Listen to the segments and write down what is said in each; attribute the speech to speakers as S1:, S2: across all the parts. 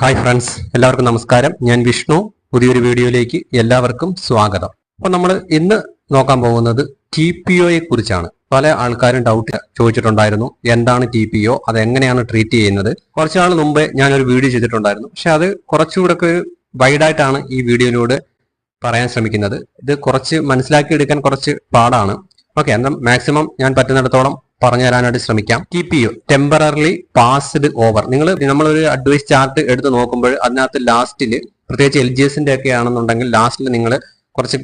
S1: Hi friends എല്ലാവർക്കും നമസ്കാരം. ഞാൻ വിഷ്ണു. പുതിയൊരു വീഡിയോയിലേക്ക് എല്ലാവർക്കും സ്വാഗതം. അപ്പോൾ നമ്മൾ ഇന്ന് നോക്കാൻ പോകുന്നത് ടി പി ഒയെ കുറിച്ചാണ്. പല ആൾക്കാരും ഡൗട്ട് ചോദിച്ചിട്ടുണ്ടായിരുന്നു. എന്താണ് ടി പി ഒ അത് എങ്ങനെയാണ് ട്രീറ്റ് ചെയ്യുന്നത്? കുറച്ച് നാൾ മുമ്പേ ഞാനൊരു വീഡിയോ ചെയ്തിട്ടുണ്ടായിരുന്നു. പക്ഷെ അത് കുറച്ചുകൂടെ ഒക്കെ വൈഡായിട്ടാണ് ഈ വീഡിയോയിലൂടെ പറയാൻ ശ്രമിക്കുന്നത്. ഇത് കുറച്ച് മനസ്സിലാക്കി എടുക്കാൻ കുറച്ച് പാടാണ്. ഓക്കെ എന്നാൽ മാക്സിമം ഞാൻ പറ്റുന്നിടത്തോളം പറഞ്ഞു തരാനായിട്ട് ശ്രമിക്കാം. T P U temporarily passed over നിങ്ങൾ നമ്മളൊരു അഡ്വൈസ് ചാർട്ട് എടുത്ത് നോക്കുമ്പോൾ അതിനകത്ത് ലാസ്റ്റിൽ പ്രത്യേകിച്ച് എൽ ജി എസിന്റെ ഒക്കെ ആണെന്നുണ്ടെങ്കിൽ ലാസ്റ്റിൽ നിങ്ങൾ കുറച്ച്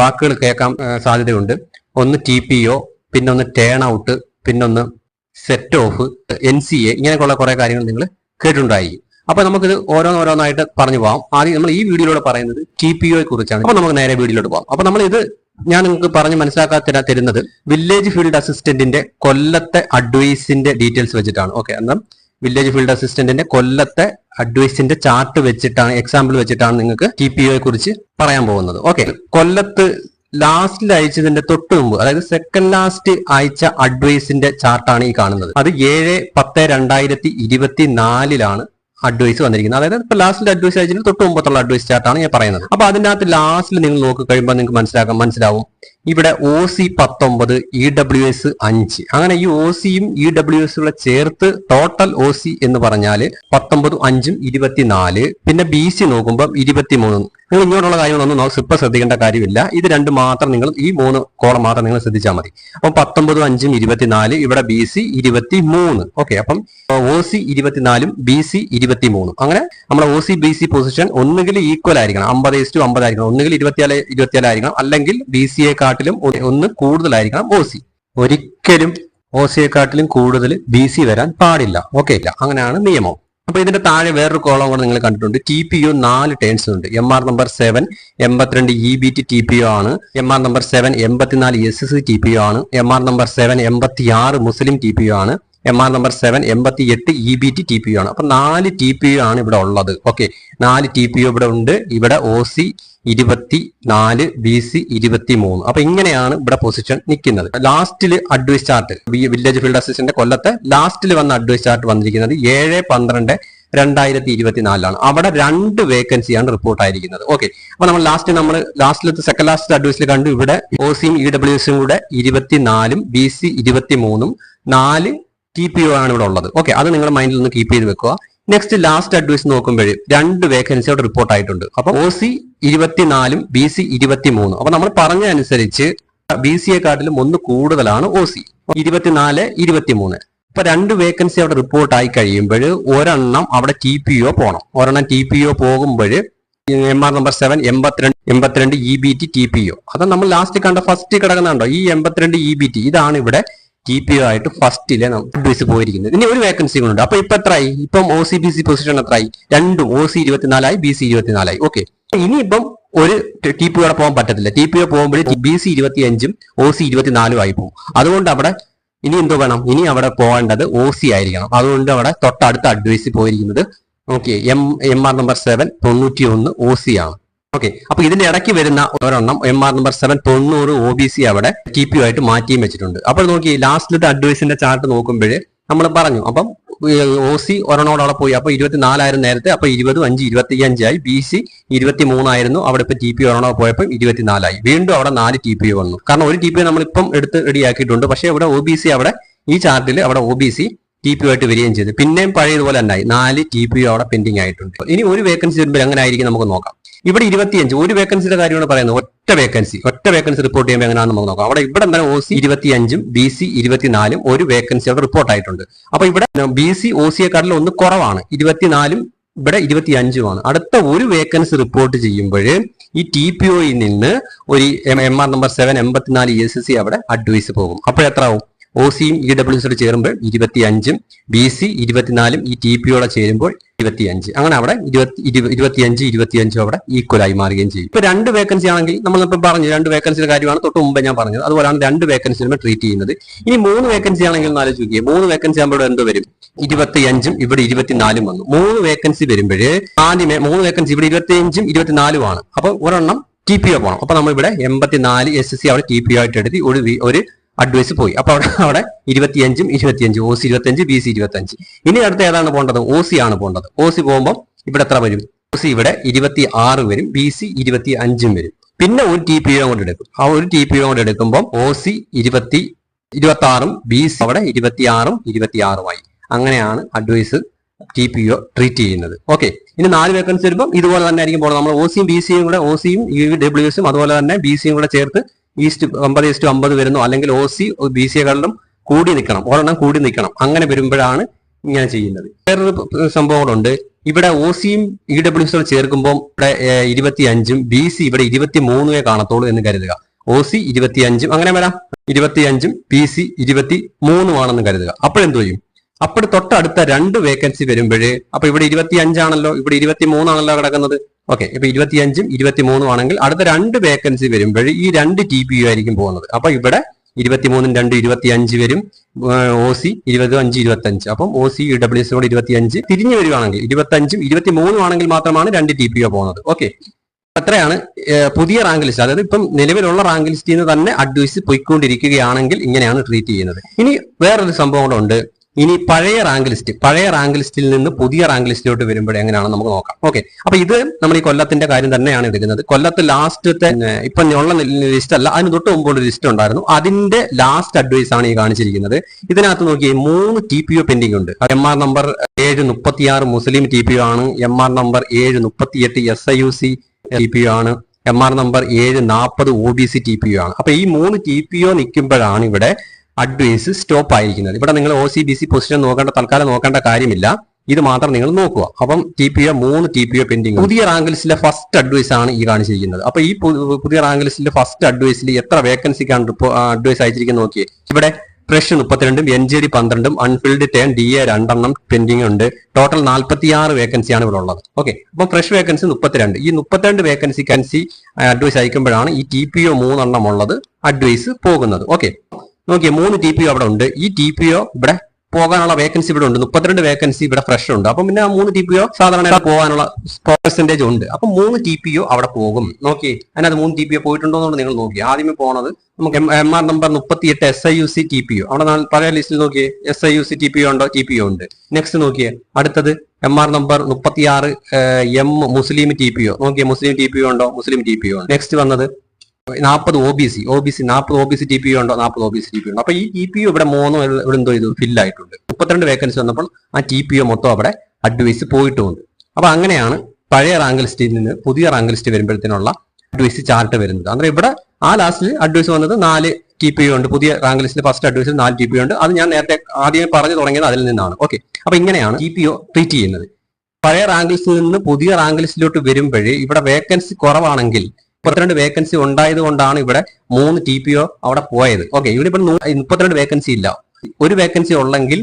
S1: വാക്കുകൾ കേൾക്കാൻ സാധ്യതയുണ്ട്. ഒന്ന് ടി പി ഒ പിന്നെ ഒന്ന് ടേൺ ഔട്ട് പിന്നൊന്ന് set off N C A ഇങ്ങനെയൊക്കെയുള്ള കുറെ കാര്യങ്ങൾ നിങ്ങൾ കേട്ടിട്ടുണ്ടായിരിക്കും അപ്പൊ നമുക്കിത് ഓരോന്നോരോന്നായിട്ട് പറഞ്ഞു പോകാം ആദ്യം നമ്മൾ ഈ വീഡിയോയിലൂടെ പറയുന്നത് ടി പി ഒയെ കുറിച്ചാണ് അപ്പൊ നമുക്ക് നേരെ വീഡിയോയിലോട്ട് പോകാം അപ്പൊ നമ്മൾ ഇത് ഞാൻ നിങ്ങൾക്ക് പറഞ്ഞ് മനസ്സിലാക്കാത്ത തരുന്നത്. വില്ലേജ് ഫീൽഡ് അസിസ്റ്റന്റിന്റെ കൊല്ലത്തെ അഡ്വൈസിന്റെ ഡീറ്റെയിൽസ് വെച്ചിട്ടാണ്. ഓക്കെ എന്നാൽ വില്ലേജ് ഫീൽഡ് അസിസ്റ്റന്റിന്റെ കൊല്ലത്തെ അഡ്വൈസിന്റെ ചാർട്ട് വെച്ചിട്ടാണ് എക്സാമ്പിൾ വെച്ചിട്ടാണ് നിങ്ങൾക്ക് ടി പി ഒയെ കുറിച്ച് പറയാൻ പോകുന്നത്. ഓക്കെ കൊല്ലത്ത് ലാസ്റ്റിൽ അയച്ചതിന്റെ തൊട്ട് മുമ്പ് അതായത് സെക്കൻഡ് ലാസ്റ്റ് അയച്ച അഡ്വൈസിന്റെ ചാർട്ടാണ് ഈ കാണുന്നത്. അത് ഏഴ് പത്ത് രണ്ടായിരത്തി ഇരുപത്തി നാലിലാണ് അഡ്വൈസ് വന്നിരിക്കുന്നത്. അതായത് ഇപ്പൊ ലാസ്റ്റിൽ അഡ്വൈസ് അയച്ചിട്ട് തൊട്ട് മുമ്പത്തുള്ള അഡ്വൈസ് ചാർട്ടാണ് ഞാൻ പറയുന്നത്. അപ്പൊ അതിന്റെ അകത്ത് ലാസ്റ്റിൽ നിങ്ങൾ നോക്കി കഴിയുമ്പോൾ നിങ്ങൾക്ക് മനസ്സിലാക്കാം മനസ്സിലാവും. ഇവിടെ ഒ സി പത്തൊമ്പത് ഇ ഡബ്ല്യു എസ് അഞ്ച്. അങ്ങനെ ഈ ഒ സിയും ഇ ഡബ്ല്യു എസ് ചേർത്ത് ടോട്ടൽ ഒ സി എന്ന് പറഞ്ഞാൽ പത്തൊമ്പതും അഞ്ചും ഇരുപത്തിനാല് പിന്നെ ബി സി നോക്കുമ്പോൾ ഇരുപത്തിമൂന്നും. നിങ്ങൾ ഇങ്ങോട്ടുള്ള കാര്യങ്ങളൊന്നും നമുക്ക് ഇപ്പൊ ശ്രദ്ധിക്കേണ്ട കാര്യമില്ല. ഇത് രണ്ട് മാത്രം നിങ്ങൾ ഈ മൂന്ന് കോളം മാത്രം നിങ്ങൾ ശ്രദ്ധിച്ചാൽ മതി. അപ്പം പത്തൊമ്പതും അഞ്ചും ഇരുപത്തിനാല് ഇവിടെ ബി സി ഇരുപത്തി മൂന്ന് ഓക്കെ അപ്പം ഒ സി ഇരുപത്തിനാലും ബി സി ഇരുപത്തി മൂന്നും അങ്ങനെ നമ്മുടെ O C B C position ഒന്നുകിൽ ഈക്വൽ ആയിരിക്കണം. അമ്പത് ഇസ്റ്റു അമ്പതായിരിക്കണം. ഒന്നുകിൽ ഇരുപത്തിയാൽ ഇരുപത്തിയാലായിരിക്കണം അല്ലെങ്കിൽ ബി സിയെ കാട്ടിലും ഒ- ഒന്ന് കൂടുതലായിരിക്കണം ഒ സി. ഒരിക്കലും ഒ സിയെക്കാട്ടിലും കൂടുതൽ ബി സി വരാൻ പാടില്ല. ഓക്കെ ഇല്ല. അങ്ങനെയാണ് നിയമം. അപ്പൊ ഇതിന്റെ താഴെ വേറൊരു കോളം കൂടെ നിങ്ങൾ കണ്ടിട്ടുണ്ട്. ടി പി ഒ നാല് ടേൺസ് ഉണ്ട്. എം ആർ നമ്പർ സെവൻ എൺപത്തിരണ്ട് E B T T P O ആണ്. എം ആർ നമ്പർ സെവൻ എൺപത്തിനാല് S S T P O ആണ്. എം ആർ നമ്പർ സെവൻ എൺപത്തി ആറ് മുസ്ലിം ടി പി ഒ ആണ്. എം ആർ നമ്പർ സെവൻ എൺപത്തി എട്ട് E B T T P U ആണ്. അപ്പൊ നാല് ടി പി യു ആണ് ഇവിടെ ഉള്ളത്. ഓക്കെ നാല് ടി പി യു ഇവിടെ ഉണ്ട്. ഇവിടെ ഒ സി ഇരുപത്തി നാല് ബി സി ഇരുപത്തി മൂന്ന് അപ്പൊ ഇങ്ങനെയാണ് ഇവിടെ പൊസിഷൻ നിൽക്കുന്നത്. ലാസ്റ്റിൽ advice chart village field assistant കൊല്ലത്തെ ലാസ്റ്റിൽ വന്ന അഡ്വൈസ് ചാർട്ട് വന്നിരിക്കുന്നത് ഏഴ് പന്ത്രണ്ട് രണ്ടായിരത്തി ഇരുപത്തിനാലിലാണ് അവിടെ രണ്ട് വേക്കൻസിയാണ് റിപ്പോർട്ട് ആയിരിക്കുന്നത്. ഓക്കെ അപ്പൊ നമ്മൾ ലാസ്റ്റ് നമ്മൾ ലാസ്റ്റിലത്തെ സെക്കൻഡ് ലാസ്റ്റ് അഡ്വൈസിൽ കണ്ടു. ഇവിടെ ഒ സിയും ഇ ഡബ്ല്യു എസും കൂടെ ഇരുപത്തിനാലും ബി സി ഇരുപത്തി മൂന്നും നാല് ടി പി ഒ ആണ് ഇവിടെ ഉള്ളത്. ഓക്കെ അത് നിങ്ങളുടെ മൈൻഡിൽ നിന്ന് കീപ്പ് ചെയ്ത് വെക്കുക. നെക്സ്റ്റ് ലാസ്റ്റ് അഡ്വൈസ് നോക്കുമ്പോൾ രണ്ട് വേക്കൻസി അവിടെ റിപ്പോർട്ട് ആയിട്ടുണ്ട്. അപ്പൊ ഒ സി ഇരുപത്തിനാലും ബി സി ഇരുപത്തി മൂന്ന് അപ്പൊ നമ്മൾ പറഞ്ഞ അനുസരിച്ച് ബി സിയെ കാട്ടിലും ഒന്ന് കൂടുതലാണ് ഒ സി ഇരുപത്തിനാല് ഇരുപത്തിമൂന്ന്. ഇപ്പൊ രണ്ട് വേക്കൻസി അവിടെ റിപ്പോർട്ട് ആയി കഴിയുമ്പോൾ ഒരെണ്ണം അവിടെ ടി പി ഒ പോകണം ഒരെണ്ണം ടി പി ഒ പോകുമ്പോൾ എം ആർ നമ്പർ സെവൻ എൺപത്തിരണ്ട് എൺപത്തിരണ്ട് E B T T P O അത് നമ്മൾ ലാസ്റ്റ് കണ്ട ഫസ്റ്റ് കിടക്കുന്നുണ്ടോ? ഈ എൺപത്തിരണ്ട് ഇ ബി ടി ഇതാണ് ഇവിടെ ടി പി ഒ ആയിട്ട് ഫസ്റ്റിലെ അഡ്വൈസ് പോയിരിക്കുന്നത്. ഇനി ഒരു വേക്കൻസി ഉണ്ട്. അപ്പൊ ഇപ്പൊ എത്രയായി ഇപ്പം O C B C position എത്രയായി രണ്ടും ഒ സി ഇരുപത്തിനാലായി ബി സി ഇരുപത്തിനാലായി. ഓക്കെ ഇനിയിപ്പം ഒരു ടി പി ഒടെ പോകാൻ പറ്റത്തില്ല. ടി പി ഒ പോകുമ്പോൾ ബി സി ഇരുപത്തി അഞ്ചും ഒ സി ഇരുപത്തിനാലും ആയി പോകും. അതുകൊണ്ട് അവിടെ ഇനി എന്തോ വേണം? ഇനി അവിടെ പോകേണ്ടത് ഒ സി ആയിരിക്കണം. അതുകൊണ്ട് അവിടെ തൊട്ടടുത്ത അഡ്വൈസ് പോയിരിക്കുന്നത്. Okay M M R number seven തൊണ്ണൂറ്റി ഒന്ന് ഒ സി ആണ്. ഓക്കെ അപ്പൊ ഇതിന്റെ ഇടയ്ക്ക് വരുന്ന ഒരെണ്ണം എം ആർ നമ്പർ സെവൻ തൊണ്ണൂറ് ഒ ബി സി അവിടെ ടി പി ആയിട്ട് മാറ്റിയും വെച്ചിട്ടുണ്ട്. അപ്പോൾ നോക്കി ലാസ്റ്റിലത്തെ അഡ്വൈസിന്റെ ചാർട്ട് നോക്കുമ്പോൾ നമ്മൾ പറഞ്ഞു അപ്പം ഒ സി ഒരെണ്ണോട് അവിടെ പോയി. അപ്പൊ ഇരുപത്തിനാലായിരം നേരത്തെ അപ്പൊ ഇരുപതും അഞ്ച് ഇരുപത്തി അഞ്ചായി ബി സി ഇരുപത്തി മൂന്നായിരുന്നു അവിടെ ഇപ്പൊ ടി പി ഒരെണ്ണോ പോയപ്പോൾ ഇരുപത്തിനാലായി. വീണ്ടും അവിടെ നാല് ടി പി വന്നു. കാരണം ഒരു ടി പി നമ്മൾ ഇപ്പം എടുത്ത് റെഡിയാക്കിയിട്ടുണ്ട് പക്ഷേ ഇവിടെ ഒ ബി സി അവിടെ ഈ ചാർട്ടിൽ അവിടെ O B C T P ആയിട്ട് വരികയും ചെയ്തു. പിന്നെയും പഴയതുപോലെ ഉണ്ടായി നാല് ടി പി അവിടെ പെൻഡിങ് ആയിട്ടുണ്ട്. ഇനി ഒരു വേക്കൻസി വരുമ്പോൾ അങ്ങനെ ആയിരിക്കും നമുക്ക് നോക്കാം. ഇവിടെ ഇരുപത്തിയഞ്ച്. ഒരു വേക്കൻസിയുടെ കാര്യമാണ് പറയുന്നത്. ഒറ്റ വേക്കൻസി ഒറ്റ വേക്കൻസി റിപ്പോർട്ട് ചെയ്യുമ്പോൾ എങ്ങനെയാണെന്ന് നമുക്ക് നോക്കാം. അവിടെ ഇവിടെ എന്താണ് ഒ സി ഇരുപത്തിയഞ്ചും ബി സി ഇരുപത്തിനാലും ഒരു വേക്കൻസി അവിടെ റിപ്പോർട്ട് ആയിട്ടുണ്ട്. അപ്പൊ ഇവിടെ ബി സി ഒ സിയെക്കാട്ടിലും ഒന്ന് കുറവാണ്. ഇരുപത്തിനാലും ഇവിടെ ഇരുപത്തിയഞ്ചുമാണ്. അടുത്ത ഒരു വേക്കൻസി റിപ്പോർട്ട് ചെയ്യുമ്പോൾ ഈ ടി പി ഒയിൽ നിന്ന് ഒരു എം ആർ നമ്പർ സെവൻ എൺപത്തിനാല് എസ് സി അവിടെ അഡ്വൈസ് പോകും. അപ്പോഴെത്ര ആവും ഒ സിയും ഇ ഡബ്ല്യു സിയോട് ചേരുമ്പോൾ ഇരുപത്തിയഞ്ചും ബി സി ഇരുപത്തിനാലും ഈ ടി പിയോടെ ചേരുമ്പോൾ ഇരുപത്തിയഞ്ച്. അങ്ങനെ അവിടെ ഇരുപത്തി ഇരു- ഇരുപത്തിയഞ്ച് ഇരുപത്തിയഞ്ചും അവിടെ ഈക്വൽ ആയി മാറുകയും ചെയ്യും. ഇപ്പൊ രണ്ട് വേക്കൻസി ആണെങ്കിൽ നമ്മൾ ഇപ്പം പറഞ്ഞു രണ്ട് വേക്കൻസിയുടെ കാര്യമാണ് തൊട്ട് മുമ്പ് ഞാൻ പറഞ്ഞത്. അതുപോലെയാണ് രണ്ട് വേക്കൻസി ട്രീറ്റ് ചെയ്യുന്നത്. ഇനി മൂന്ന് വേക്കൻസി ആണെങ്കിൽ ഒന്ന് ആലോചിച്ച് നോക്കിയേ. മൂന്ന് വേക്കൻസി ആകുമ്പോൾ എന്ത് വരും? ഇരുപത്തിയഞ്ചും ഇവിടെ ഇരുപത്തിനാലും വന്നു. മൂന്ന് വേക്കൻസി വരുമ്പോഴേ ആദ്യമേ മൂന്ന് വേക്കൻസി ഇവിടെ ഇരുപത്തിയഞ്ചും ഇരുപത്തിനാലും ആണ്. അപ്പൊ ഒരെണ്ണം ടി പി ഒ പോകണം അപ്പൊ നമ്മൾ ഇവിടെ എൺപത്തിനാല് എസ് എസ് സി അവിടെ ടി പി ഒ ആയിട്ട് എഴുതി ഒരു ഒരു അഡ്വൈസ് പോയി. അപ്പൊ അവിടെ അവിടെ ഇരുപത്തിയഞ്ചും ഇരുപത്തിയഞ്ചും ഒ സി ഇരുപത്തിയഞ്ച് ബി സി ഇരുപത്തിയഞ്ച്. ഇനി അടുത്ത ഏതാണ് പോകേണ്ടത് ഒ സി ആണ് പോകേണ്ടത് ഒ സി പോകുമ്പോൾ ഇവിടെ എത്ര വരും? ഒ സി ഇവിടെ ഇരുപത്തി ആറ് വരും ബി സി ഇരുപത്തി അഞ്ചും വരും. പിന്നെ ഒരു ടി പി കൊണ്ട് എടുക്കും. ആ ഒരു ടി പി കൊണ്ട് എടുക്കുമ്പോൾ ഒ സി ഇരുപത്തി ഇരുപത്തി ആറും ബി സി അവിടെ ഇരുപത്തി ആറും ഇരുപത്തി ആറുമായി അങ്ങനെയാണ് advice T P O treat ചെയ്യുന്നത്. ഓക്കെ ഇനി നാല് വേക്കൻസി വരുമ്പോൾ ഇതുപോലെ തന്നെ ആയിരിക്കും പോകുന്നത് നമ്മൾ ഒ സിയും ബി സിയും കൂടെ ഒ സിയും ഡബ്ല്യു എസും അതുപോലെ തന്നെ ബി സിയും കൂടെ ചേർത്ത് ഈസ്റ്റ് അമ്പത് ഈസ്റ്റ് അമ്പത് വരുന്നു. അല്ലെങ്കിൽ ഒ സി ബി സിയെക്കാളും കൂടി നിൽക്കണം. ഒരെണ്ണം കൂടി നിൽക്കണം. അങ്ങനെ വരുമ്പോഴാണ് ഇങ്ങനെ ചെയ്യുന്നത്. വേറൊരു സംഭവങ്ങളുണ്ട്. ഇവിടെ ഒ സിയും ഇ ഡബ്ല്യു സിയും ചേർക്കുമ്പോൾ ഇവിടെ ഇരുപത്തി അഞ്ചും ബി സി ഇവിടെ ഇരുപത്തി മൂന്നേ കാണത്തുള്ളൂ എന്ന് കരുതുക. ഒ സി ഇരുപത്തി അഞ്ചും അങ്ങനെ വരാം. ഇരുപത്തി അഞ്ചും പി സി ഇരുപത്തി മൂന്നുമാണെന്ന് കരുതുക അപ്പോഴെന്ത് ചെയ്യും? അപ്പോൾ തൊട്ടടുത്ത രണ്ട് വേക്കൻസി വരുമ്പോഴേ അപ്പൊ ഇവിടെ ഇരുപത്തി അഞ്ചാണല്ലോ ഇവിടെ ഇരുപത്തി മൂന്നാണല്ലോ കിടക്കുന്നത്. ഓക്കെ ഇപ്പൊ ഇരുപത്തി അഞ്ചും ഇരുപത്തി മൂന്നും ആണെങ്കിൽ അടുത്ത രണ്ട് വേക്കൻസി വരുമ്പോൾ ഈ രണ്ട് ടി പി യു ആയിരിക്കും പോകുന്നത്. അപ്പൊ ഇവിടെ ഇരുപത്തിമൂന്നും രണ്ട് ഇരുപത്തി അഞ്ച് വരും ഒ സി ഇരുപത് അഞ്ച് ഇരുപത്തി അഞ്ച് അപ്പം ഒ സി ഡബ്ല്യു സിയോട് ഇരുപത്തിയഞ്ച് തിരിഞ്ഞു വരുവാണെങ്കിൽ ഇരുപത്തി അഞ്ചും ഇരുപത്തി മൂന്നും ആണെങ്കിൽ മാത്രമാണ് രണ്ട് ടി പി ഒ പോകുന്നത്. ഓക്കെ അത്രയാണ് പുതിയ റാങ്ക് ലിസ്റ്റ് അതായത് ഇപ്പം നിലവിലുള്ള റാങ്ക് ലിസ്റ്റിൽ നിന്ന് തന്നെ അഡ്വൈസ് പോയിക്കൊണ്ടിരിക്കുകയാണെങ്കിൽ ഇങ്ങനെയാണ് ട്രീറ്റ് ചെയ്യുന്നത്. ഇനി വേറൊരു സംഭവം കൂടെ ഉണ്ട്. ഇനി പഴയ റാങ്ക് ലിസ്റ്റ് പഴയ റാങ്ക് ലിസ്റ്റിൽ നിന്ന് പുതിയ റാങ്ക് ലിസ്റ്റിലോട്ട് വരുമ്പോഴേ എങ്ങനെയാണെന്ന് നമുക്ക് നോക്കാം. ഓക്കെ അപ്പൊ ഇത് നമ്മൾ ഈ കൊല്ലത്തിന്റെ കാര്യം തന്നെയാണ് എടുക്കുന്നത്. കൊല്ലത്ത് ലാസ്റ്റത്തെ ഇപ്പൊ ഉള്ള ലിസ്റ്റ് അല്ല അതിന് തൊട്ട് മുമ്പ് ഒരു ലിസ്റ്റ് ഉണ്ടായിരുന്നു. അതിന്റെ ലാസ്റ്റ് അഡ്വൈസ് ആണ് ഈ കാണിച്ചിരിക്കുന്നത്. ഇതിനകത്ത് നോക്കി മൂന്ന് ടി പി ഒ പെൻഡിംഗ് ഉണ്ട്. എം ആർ നമ്പർ ഏഴ് മുപ്പത്തിയാറ് മുസ്ലിം ടി പി ഒ ആണ്. എം ആർ നമ്പർ ഏഴ് മുപ്പത്തിയെട്ട് S I U C T P O ആണ്. എം ആർ നമ്പർ ഏഴ് നാൽപ്പത് O B C T P O ആണ്. അപ്പൊ ഈ മൂന്ന് ടി പി ഒ നിൽക്കുമ്പോഴാണ് ഇവിടെ അഡ്വൈസ് സ്റ്റോപ്പ് ആയിരിക്കുന്നത്. ഇവിടെ നിങ്ങൾ O C B C position നോക്കേണ്ട തൽക്കാലം നോക്കേണ്ട കാര്യമില്ല. ഇത് മാത്രം നിങ്ങൾ നോക്കുക. അപ്പം ടി പി ഒ മൂന്ന് ടി പി ഒ പെൻഡിങ് പുതിയ റാങ്ക് ലിസ്റ്റിലെ ഫസ്റ്റ് അഡ്വൈസ് ആണ് ഈ കാണിച്ചിരിക്കുന്നത്. അപ്പൊ ഈ പുതിയ റാങ്ക് ലിസ്റ്റിലെ ഫസ്റ്റ് അഡ്വൈസിൽ എത്ര വേക്കൻസിക്കാണ് അഡ്വൈസ് അയച്ചിരിക്കുന്നത് നോക്കിയേ. ഇവിടെ ഫ്രഷ് മുപ്പത്തിരണ്ടും എൻ ജി ഡി പന്ത്രണ്ടും അൺഫിൽഡ് ടേൺ ഡി എ രണ്ടെണ്ണം പെൻഡിങ് ഉണ്ട്. ടോട്ടൽ നാൽപ്പത്തിയാറ് വേക്കൻസിയാണ് ഇവിടെ ഉള്ളത്. ഓക്കെ അപ്പം ഫ്രഷ് വേക്കൻസി മുപ്പത്തിരണ്ട്. ഈ മുപ്പത്തിരണ്ട് വേക്കൻസി കൻസി അഡ്വൈസ് അയക്കുമ്പോഴാണ് ഈ ടി പി ഒ മൂന്നെണ്ണം ഉള്ളത് അഡ്വൈസ് പോകുന്നത്. ഓക്കെ നോക്കിയേ മൂന്ന് ടി പി ഒ അവിടെ ഉണ്ട് ഈ ടി പി ഒ ഇവിടെ പോകാനുള്ള വേക്കൻസി ഇവിടെ ഉണ്ട് മുപ്പത്തിരണ്ട് വേക്കൻസി ഇവിടെ ഫ്രഷ് ഉണ്ട് അപ്പം പിന്നെ ആ മൂന്ന് ടി പി ഒ സാധാരണ പോകാനുള്ള പെർസെന്റേജ് ഉണ്ട് അപ്പം മൂന്ന് ടി പി ഒ അവിടെ പോകും നോക്കി അതിനകത്ത് മൂന്ന് ടി പി ഒ പോയിട്ടുണ്ടോ എന്നുള്ളത് നിങ്ങൾ നോക്കി ആദ്യമേ പോണത് നമുക്ക് എം ആർ നമ്പർ മുപ്പത്തി എട്ട് S I U C T P O അവിടെ പഴയ ലിസ്റ്റിൽ നോക്കിയേ S I U C T P O ഉണ്ടോ ടി പി ഒ ഉണ്ട് നെക്സ്റ്റ് നോക്കിയേ അടുത്തത് എം ആർ നമ്പർ മുപ്പത്തിയാറ് എം മുസ്ലിം ടി പി ഒ നോക്കിയേ മുസ്ലിം ടി പി ഒ ഉണ്ടോ മുസ്ലിം ടി പി ഒ നെക്സ്റ്റ് വന്നത് നാൽപ്പത് O B C O B C നാൽപ്പത് O B C T P ഉണ്ടോ? നാൽപ്പത് O B C T P ഉണ്ടോ? അപ്പൊ ഈ ടി പി ഇവിടെ മൂന്നോ ഇവിടെ എന്തോ ഇത് ഫില്ലായിട്ടുണ്ട്. മുപ്പത്തിരണ്ട് വേക്കൻസി വന്നപ്പോൾ ആ ടി പി ഒ മൊത്തം അവിടെ അഡ്വൈസ് പോയിട്ടുണ്ട്. അപ്പൊ അങ്ങനെയാണ് പഴയ റാങ്ക് ലിസ്റ്റിൽ നിന്ന് പുതിയ റാങ്ക് ലിസ്റ്റ് വരുമ്പോഴത്തേനുള്ള അഡ്വൈസ് ചാർട്ട് വരുന്നത്. അന്നേരം ഇവിടെ ആ ലാസ്റ്റിൽ അഡ്വൈസ് വന്നത് നാല് ടി പി ഉണ്ട്. പുതിയ റാങ്ക് ലിസ്റ്റിൽ ഫസ്റ്റ് അഡ്വൈസ് നാല് ടി പി ഉണ്ട്. അത് ഞാൻ നേരത്തെ ആദ്യം പറഞ്ഞു തുടങ്ങിയത് അതിൽ നിന്നാണ്. ഓക്കെ അപ്പൊ ഇങ്ങനെയാണ് ടി പി ഒ ട്രീറ്റ് ചെയ്യുന്നത്. പഴയ റാങ്ക് ലിസ്റ്റിൽ നിന്ന് പുതിയ റാങ്ക് ലിസ്റ്റിലോട്ട് വരുമ്പോഴേ ഇവിടെ വേക്കൻസി കുറവാണെങ്കിൽ മുപ്പത്തിരണ്ട് വേക്കൻസി ഉണ്ടായത് കൊണ്ടാണ് ഇവിടെ മൂന്ന് ടി പി ഒ അവിടെ പോയത്. ഓക്കെ ഇവിടെ ഇപ്പം മുപ്പത്തിരണ്ട് വേക്കൻസി ഇല്ല. ഒരു വേക്കൻസി ഉള്ളെങ്കിൽ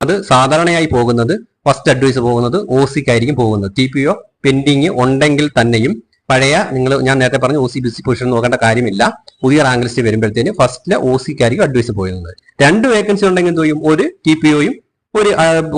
S1: അത് സാധാരണയായി പോകുന്നത് ഫസ്റ്റ് അഡ്വൈസ് പോകുന്നത് ഒ സിക്കായിരിക്കും പോകുന്നത്. ടി പി ഒ പെൻഡിങ് ഉണ്ടെങ്കിൽ തന്നെയും പഴയ നിങ്ങൾ ഞാൻ നേരത്തെ പറഞ്ഞു O C B C position നോക്കേണ്ട കാര്യമില്ല. പുതിയ റാങ്ക് ലിസ്റ്റ് വരുമ്പോഴത്തേന് ഫസ്റ്റിലെ ഒ സിക്കായിരിക്കും അഡ്വൈസ് പോയിരുന്നത്. രണ്ട് വേക്കൻസി ഉണ്ടെങ്കിൽ എന്ത് ചെയ്യും? ഒരു ടി പി ഒയും ഒരു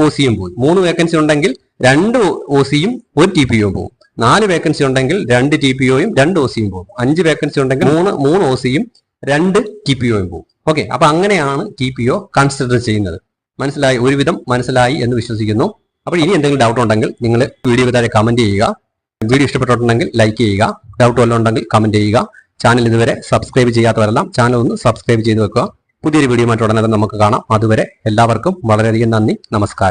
S1: ഒ സിയും പോയി മൂന്ന് വേക്കൻസി ഉണ്ടെങ്കിൽ രണ്ട് ഒ സിയും ഒരു ടി പി ഒയും പോകും നാല് വേക്കൻസി ഉണ്ടെങ്കിൽ രണ്ട് ടി പി ഒയും രണ്ട് ഒ സിയും പോകും. അഞ്ച് വേക്കൻസി ഉണ്ടെങ്കിൽ മൂന്ന് മൂന്ന് ഒ സിയും രണ്ട് ടി പി ഒയും പോകും. ഓക്കെ അപ്പൊ അങ്ങനെയാണ് ടി പി ഒ കൺസിഡർ ചെയ്യുന്നത്. മനസ്സിലായി? ഒരുവിധം മനസ്സിലായി എന്ന് വിശ്വസിക്കുന്നു. അപ്പോൾ ഇനി എന്തെങ്കിലും ഡൗട്ട് ഉണ്ടെങ്കിൽ നിങ്ങൾ വീഡിയോ താഴെ കമന്റ് ചെയ്യുക. വീഡിയോ ഇഷ്ടപ്പെട്ടിട്ടുണ്ടെങ്കിൽ ലൈക്ക് ചെയ്യുക. ഡൗട്ട് വല്ലതും ഉണ്ടെങ്കിൽ കമന്റ് ചെയ്യുക. ചാനൽ ഇതുവരെ സബ്സ്ക്രൈബ് ചെയ്യാത്തവരെല്ലാം ചാനൽ ഒന്ന് സബ്സ്ക്രൈബ് ചെയ്ത് വെക്കുക. പുതിയൊരു വീഡിയോ ആയിട്ട് ഉടനെ നമുക്ക് കാണാം. അതുവരെ എല്ലാവർക്കും വളരെയധികം നന്ദി. നമസ്കാരം.